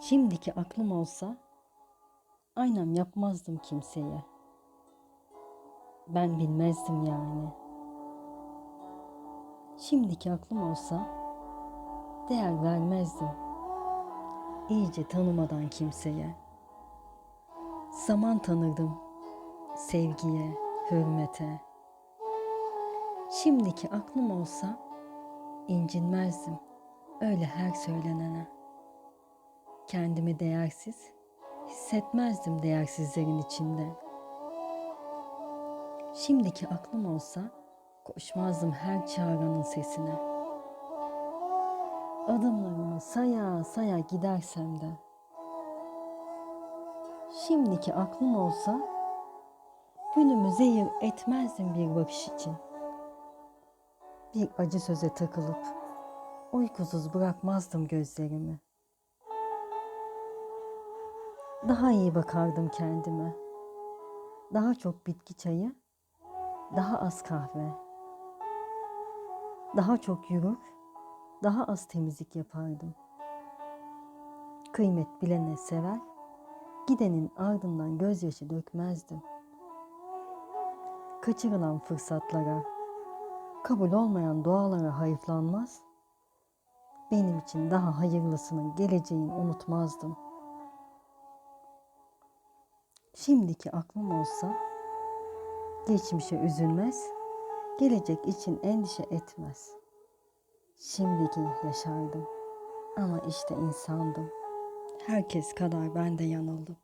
Şimdiki aklım olsa aynen yapmazdım kimseye. Ben bilmezdim yani. Şimdiki aklım olsa değer vermezdim. İyice tanımadan kimseye. Zaman tanırdım sevgiye, hürmete. Şimdiki aklım olsa incinmezdim öyle her söylenene. Kendimi değersiz hissetmezdim değersizlerin içinde. Şimdiki aklım olsa koşmazdım her çağıranın sesine. Adımlarımı saya saya gidersem de. Şimdiki aklım olsa günümü zehir etmezdim bir bakış için. Bir acı söze takılıp uykusuz bırakmazdım gözlerimi. Daha iyi bakardım kendime. Daha çok bitki çayı, daha az kahve. Daha çok yürür, daha az temizlik yapardım. Kıymet bilene sever, gidenin ardından gözyaşı dökmezdim. Kaçırılan fırsatlara, kabul olmayan dualara hayıflanmaz, benim için daha hayırlısının geleceğini unutmazdım. Şimdiki aklım olsa geçmişe üzülmez, gelecek için endişe etmez. Şimdiki yaşardım ama işte insandım. Herkes kadar ben de yanıldım.